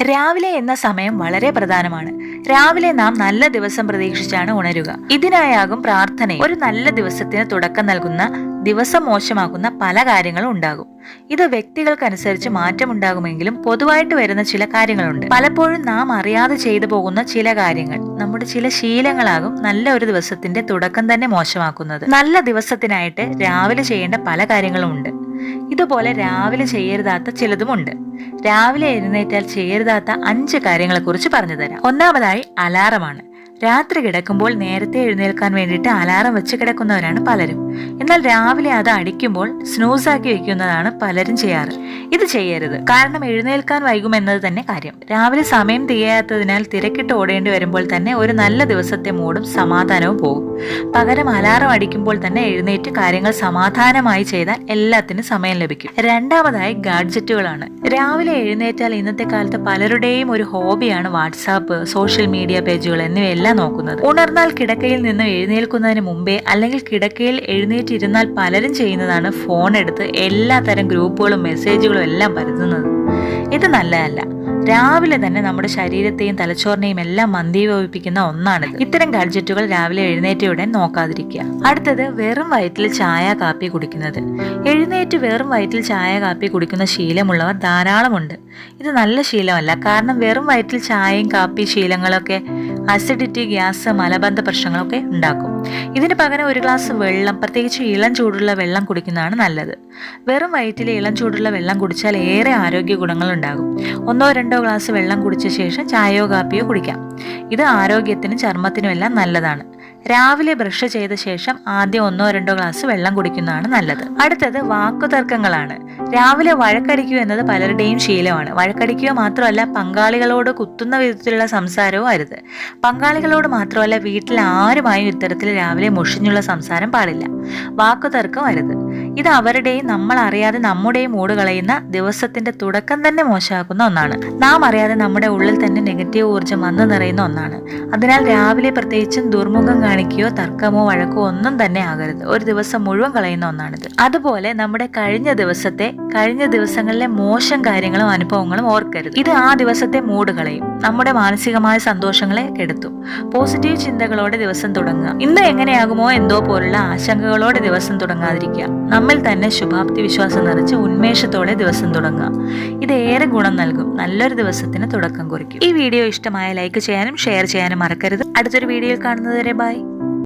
രാവിലെ എന്ന സമയം വളരെ പ്രധാനമാണ്. രാവിലെ നാം നല്ല ദിവസം പ്രതീക്ഷിച്ചാണ് ഉണരുക. ഇതിനായാകും പ്രാർത്ഥന. ഒരു നല്ല ദിവസത്തിന് തുടക്കം നൽകുന്ന ദിവസം മോശമാക്കുന്ന പല കാര്യങ്ങളും ഉണ്ടാകും. ഇത് വ്യക്തികൾക്കനുസരിച്ച് മാറ്റമുണ്ടാകുമെങ്കിലും പൊതുവായിട്ട് വരുന്ന ചില കാര്യങ്ങളുണ്ട്. പലപ്പോഴും നാം അറിയാതെ ചെയ്തു പോകുന്ന ചില കാര്യങ്ങൾ നമ്മുടെ ചില ശീലങ്ങളാകും നല്ല ഒരു ദിവസത്തിന്റെ തുടക്കം തന്നെ മോശമാക്കുന്നത്. നല്ല ദിവസത്തിനായിട്ട് രാവിലെ ചെയ്യേണ്ട പല കാര്യങ്ങളും ഉണ്ട്. ഇതുപോലെ രാവിലെ ചെയ്യരുതാത്ത ചിലതുമുണ്ട്. രാവിലെ എഴുന്നേറ്റാൽ ചെയ്യരുതാത്ത അഞ്ച് കാര്യങ്ങളെക്കുറിച്ച് പറഞ്ഞു തരാം. ഒന്നാമതായി അലാറമാണ്. രാത്രി കിടക്കുമ്പോൾ നേരത്തെ എഴുന്നേൽക്കാൻ വേണ്ടിയിട്ട് അലാറം വെച്ച് കിടക്കുന്നവരാണ് പലരും. എന്നാൽ രാവിലെ അത് അടിക്കുമ്പോൾ സ്നൂസാക്കി വെക്കുന്നതാണ് പലരും ചെയ്യാറ്. ഇത് ചെയ്യരുത്. കാരണം എഴുന്നേൽക്കാൻ വൈകുമെന്നത് തന്നെ കാര്യം. രാവിലെ സമയം തികയാത്തതിനാൽ തിരക്കിട്ട് ഓടേണ്ടി വരുമ്പോൾ തന്നെ ഒരു നല്ല ദിവസത്തെ മൂടും സമാധാനവും പോകും. പകരം അലാറം അടിക്കുമ്പോൾ തന്നെ എഴുന്നേറ്റ് കാര്യങ്ങൾ സമാധാനമായി ചെയ്താൽ എല്ലാത്തിനും സമയം ലഭിക്കും. രണ്ടാമതായി ഗാഡ്ജറ്റുകളാണ്. രാവിലെ എഴുന്നേറ്റാൽ ഇന്നത്തെ കാലത്ത് പലരുടെയും ഒരു ഹോബിയാണ് വാട്സാപ്പ് സോഷ്യൽ മീഡിയ പേജുകൾ എന്നിവയെല്ലാം നോക്കുന്നത്. ഉണർന്നാൽ കിടക്കയിൽ നിന്ന് എഴുന്നേൽക്കുന്നതിന് മുമ്പേ അല്ലെങ്കിൽ കിടക്കയിൽ എഴുന്നേറ്റിരുന്നാൽ പലരും ചെയ്യുന്നതാണ് ഫോൺ എടുത്ത് എല്ലാ തരം ഗ്രൂപ്പുകളും മെസ്സേജുകളും എല്ലാം പരത്തുന്നത്. ഇത് നല്ലതല്ല. രാവിലെ തന്നെ നമ്മുടെ ശരീരത്തെയും തലച്ചോറിനെയും എല്ലാം മന്ദീഭവിപ്പിക്കുന്ന ഒന്നാണ് ഇത്തരം ഗഡ്ജറ്റുകൾ രാവിലെ എഴുന്നേറ്റയുടൻ നോക്കാതിരിക്കുക. അടുത്തത് വെറും വയറ്റിൽ ചായ കാപ്പി കുടിക്കുന്നത്. എഴുന്നേറ്റ് വെറും വയറ്റിൽ ചായ കാപ്പി കുടിക്കുന്ന ശീലമുള്ളവർ ധാരാളമുണ്ട്. ഇത് നല്ല ശീലമല്ല. കാരണം വെറും വയറ്റിൽ ചായയും കാപ്പി ശീലങ്ങളൊക്കെ അസിഡിറ്റി ഗ്യാസ് മലബന്ധ പ്രശ്നങ്ങളൊക്കെ ഉണ്ടാക്കും. ഇതിന് പകരം ഒരു ഗ്ലാസ് വെള്ളം പ്രത്യേകിച്ച് ഇളം ചൂടുള്ള വെള്ളം കുടിക്കുന്നതാണ് നല്ലത്. വെറും വയറ്റിൽ ഇളം ചൂടുള്ള വെള്ളം കുടിച്ചാൽ ഏറെ ആരോഗ്യ ഗുണങ്ങൾ ഉണ്ടാകും. ഒന്നോ രണ്ടോ ഗ്ലാസ് വെള്ളം കുടിച്ച ശേഷം ചായയോ കാപ്പിയോ കുടിക്കാം. ഇത് ആരോഗ്യത്തിനും ചർമ്മത്തിനും എല്ലാം നല്ലതാണ്. രാവിലെ ബ്രഷ് ചെയ്ത ശേഷം ആദ്യം ഒന്നോ രണ്ടോ ഗ്ലാസ് വെള്ളം കുടിക്കുന്നതാണ് നല്ലത്. അടുത്തത് വാക്കുതർക്കങ്ങളാണ്. രാവിലെ വഴക്കടിക്കുക എന്നത് പലരുടെയും ശീലമാണ്. വഴക്കടിക്കുക മാത്രമല്ല പങ്കാളികളോട് കുത്തുന്ന വിധത്തിലുള്ള സംസാരവും അരുത്. പങ്കാളികളോട് മാത്രമല്ല വീട്ടിൽ ആരുമായും ഇത്തരത്തിൽ രാവിലെ മുഷിഞ്ഞുള്ള സംസാരം പാടില്ല. വാക്കുതർക്കം അരുത്. ഇത് അവരുടെയും നമ്മൾ അറിയാതെ നമ്മുടെയും മൂട് കളയുന്ന ദിവസത്തിന്റെ തുടക്കം തന്നെ മോശമാക്കുന്ന ഒന്നാണ്. നാം അറിയാതെ നമ്മുടെ ഉള്ളിൽ തന്നെ നെഗറ്റീവ് ഊർജം വന്നു നിറയുന്ന ഒന്നാണ്. അതിനാൽ രാവിലെ പ്രത്യേകിച്ചും ദുർമുഖം കാണിക്കുകയോ തർക്കമോ വഴക്കോ ഒന്നും തന്നെ ആകരുത്. ഒരു ദിവസം മുഴുവൻ കളയുന്ന ഒന്നാണിത്. അതുപോലെ നമ്മുടെ കഴിഞ്ഞ ദിവസത്തെ കഴിഞ്ഞ ദിവസങ്ങളിലെ മോശം കാര്യങ്ങളും അനുഭവങ്ങളും ഓർക്കരുത്. ഇത് ആ ദിവസത്തെ മൂട് കളയും. നമ്മുടെ മാനസികമായ സന്തോഷങ്ങളെ കെടുത്തും. പോസിറ്റീവ് ചിന്തകളോടെ ദിവസം തുടങ്ങുക. ഇന്ന് എങ്ങനെയാകുമോ എന്തോ പോലുള്ള ആശങ്കകളോടെ ദിവസം തുടങ്ങാതിരിക്കുക. നമ്മിൽ തന്നെ ശുഭാപ്തി വിശ്വാസം നിറച്ച് ഉന്മേഷത്തോടെ ദിവസം തുടങ്ങുക ഇത് ഏറെ ഗുണം നൽകും. നല്ലൊരു ദിവസത്തിന് തുടക്കം കുറിക്കും. ഈ വീഡിയോ ഇഷ്ടമായ ലൈക്ക് ചെയ്യാനും ഷെയർ ചെയ്യാനും മറക്കരുത്. അടുത്തൊരു വീഡിയോയിൽ കാണുന്നതുവരെ ബൈ.